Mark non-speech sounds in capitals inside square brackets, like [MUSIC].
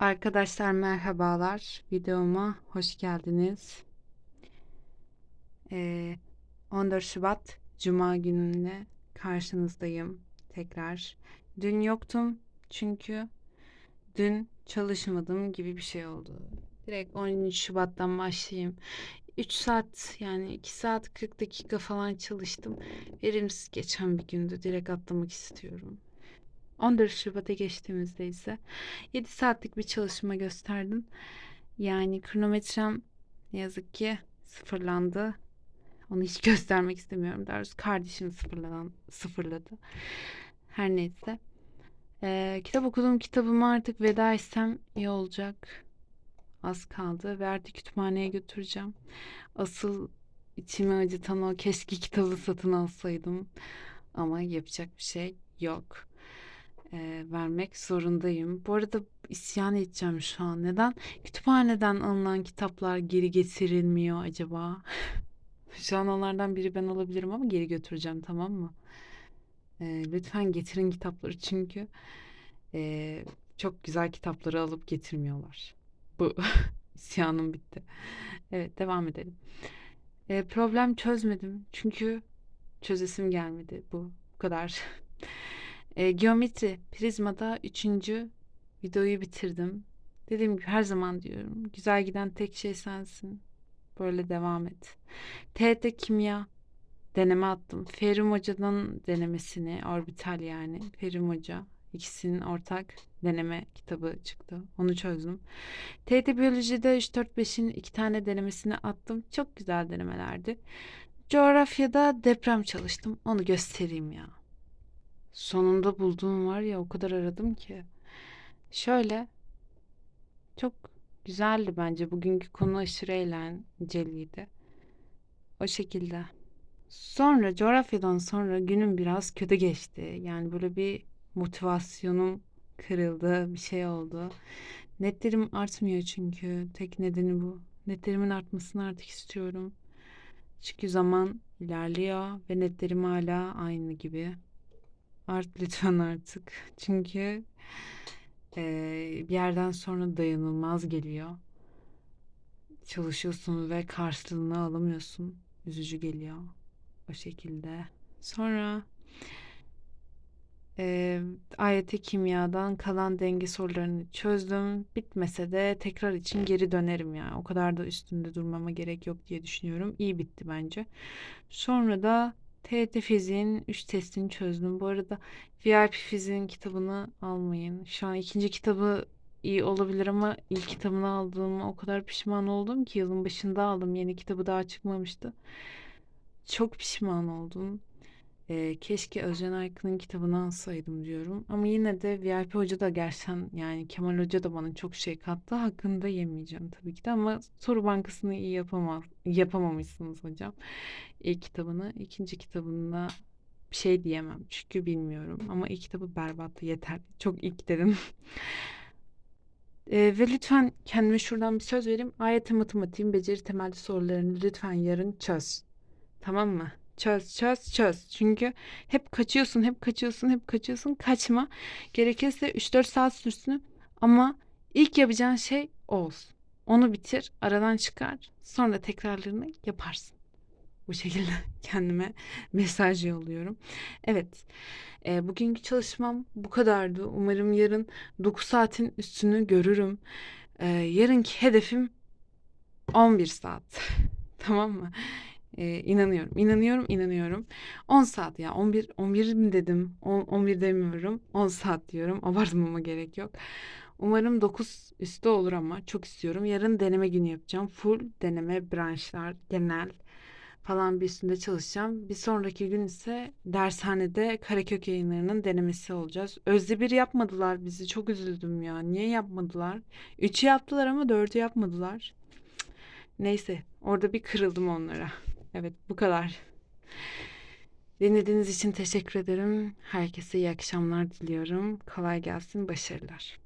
Arkadaşlar merhabalar. Videoma hoş geldiniz. Ee, 14 Şubat Cuma gününe karşınızdayım tekrar. Dün yoktum çünkü dün çalışmadım gibi bir şey oldu. Direkt 13 Şubat'tan başlayayım. 3 saat yani 2 saat 40 dakika falan çalıştım. Verimsiz geçen bir gündü. Direkt atlamak istiyorum. 14 Şubat'a geçtiğimizde ise 7 saatlik bir çalışma gösterdim. Yani kronometrem ne yazık ki sıfırlandı. Onu hiç [LAUGHS] göstermek istemiyorum. Daha doğrusu kardeşim sıfırladan, sıfırladı. Her neyse. Ee, kitap okuduğum kitabımı artık veda etsem iyi olacak. Az kaldı ve artık kütüphaneye götüreceğim. Asıl içimi acıtan o keşke kitabı satın alsaydım. Ama yapacak bir şey yok e, vermek zorundayım. Bu arada isyan edeceğim şu an. Neden kütüphaneden alınan kitaplar geri getirilmiyor acaba? [LAUGHS] şu an onlardan biri ben olabilirim ama geri götüreceğim tamam mı? E, lütfen getirin kitapları çünkü e, çok güzel kitapları alıp getirmiyorlar. Bu [LAUGHS] isyanım bitti. Evet devam edelim. E, problem çözmedim çünkü çözesim gelmedi. Bu, bu kadar. [LAUGHS] E, geometri prizmada üçüncü videoyu bitirdim. Dediğim gibi her zaman diyorum. Güzel giden tek şey sensin. Böyle devam et. TET kimya deneme attım. Ferim Hoca'dan denemesini, orbital yani. Ferim Hoca. ikisinin ortak deneme kitabı çıktı. Onu çözdüm. TET biyolojide 3-4-5'in iki tane denemesini attım. Çok güzel denemelerdi. Coğrafyada deprem çalıştım. Onu göstereyim ya. Sonunda bulduğum var ya o kadar aradım ki. Şöyle çok güzeldi bence. Bugünkü konu aşırı eğlenceliydi. O şekilde. Sonra coğrafyadan sonra günüm biraz kötü geçti. Yani böyle bir motivasyonum kırıldı, bir şey oldu. Netlerim artmıyor çünkü. Tek nedeni bu. Netlerimin artmasını artık istiyorum. Çünkü zaman ilerliyor ve netlerim hala aynı gibi. Art lütfen artık. Çünkü e, bir yerden sonra dayanılmaz geliyor. Çalışıyorsun ve karşılığını alamıyorsun. Üzücü geliyor. O şekilde. Sonra e, AYT kimyadan kalan denge sorularını çözdüm. Bitmese de tekrar için geri dönerim ya. O kadar da üstünde durmama gerek yok diye düşünüyorum. İyi bitti bence. Sonra da TET fiziğin 3 testini çözdüm. Bu arada VIP fiziğin kitabını almayın. Şu an ikinci kitabı iyi olabilir ama ilk kitabını aldığıma o kadar pişman oldum ki yılın başında aldım. Yeni kitabı daha çıkmamıştı. Çok pişman oldum. Ee, keşke Özcan Aykın'ın kitabını alsaydım diyorum. Ama yine de VIP Hoca da gerçekten yani Kemal Hoca da bana çok şey kattı. Hakkında yemeyeceğim tabii ki de ama soru bankasını iyi yapamaz, yapamamışsınız hocam. İlk kitabını. ikinci kitabında bir şey diyemem çünkü bilmiyorum. Ama ilk kitabı berbattı yeter. Çok ilk dedim. [LAUGHS] Ee, ve lütfen kendime şuradan bir söz vereyim. AYT matematiğin beceri temelli sorularını lütfen yarın çöz. Tamam mı? Çöz, çöz, çöz. Çünkü hep kaçıyorsun, hep kaçıyorsun, hep kaçıyorsun. Kaçma. Gerekirse 3-4 saat sürsün ama ilk yapacağın şey o olsun. Onu bitir, aradan çıkar. Sonra tekrarlarını yaparsın. Bu şekilde [LAUGHS] kendime mesaj yolluyorum. Evet, e, bugünkü çalışmam bu kadardı. Umarım yarın 9 saatin üstünü görürüm. E, yarınki hedefim 11 saat. [LAUGHS] tamam mı? Ee, inanıyorum, inanıyorum, inanıyorum. 10 saat ya 11 11 mi dedim? 10, 11 demiyorum. 10 saat diyorum. [LAUGHS] Abartmama gerek yok. Umarım 9 üstü olur ama çok istiyorum. Yarın deneme günü yapacağım. Full deneme branşlar, genel falan bir üstünde çalışacağım. Bir sonraki gün ise dershanede Karakök yayınlarının denemesi olacağız. Özde bir yapmadılar bizi. Çok üzüldüm ya. Niye yapmadılar? Üçü yaptılar ama dördü yapmadılar. Neyse orada bir kırıldım onlara. Evet bu kadar. Dinlediğiniz için teşekkür ederim. Herkese iyi akşamlar diliyorum. Kolay gelsin, başarılar.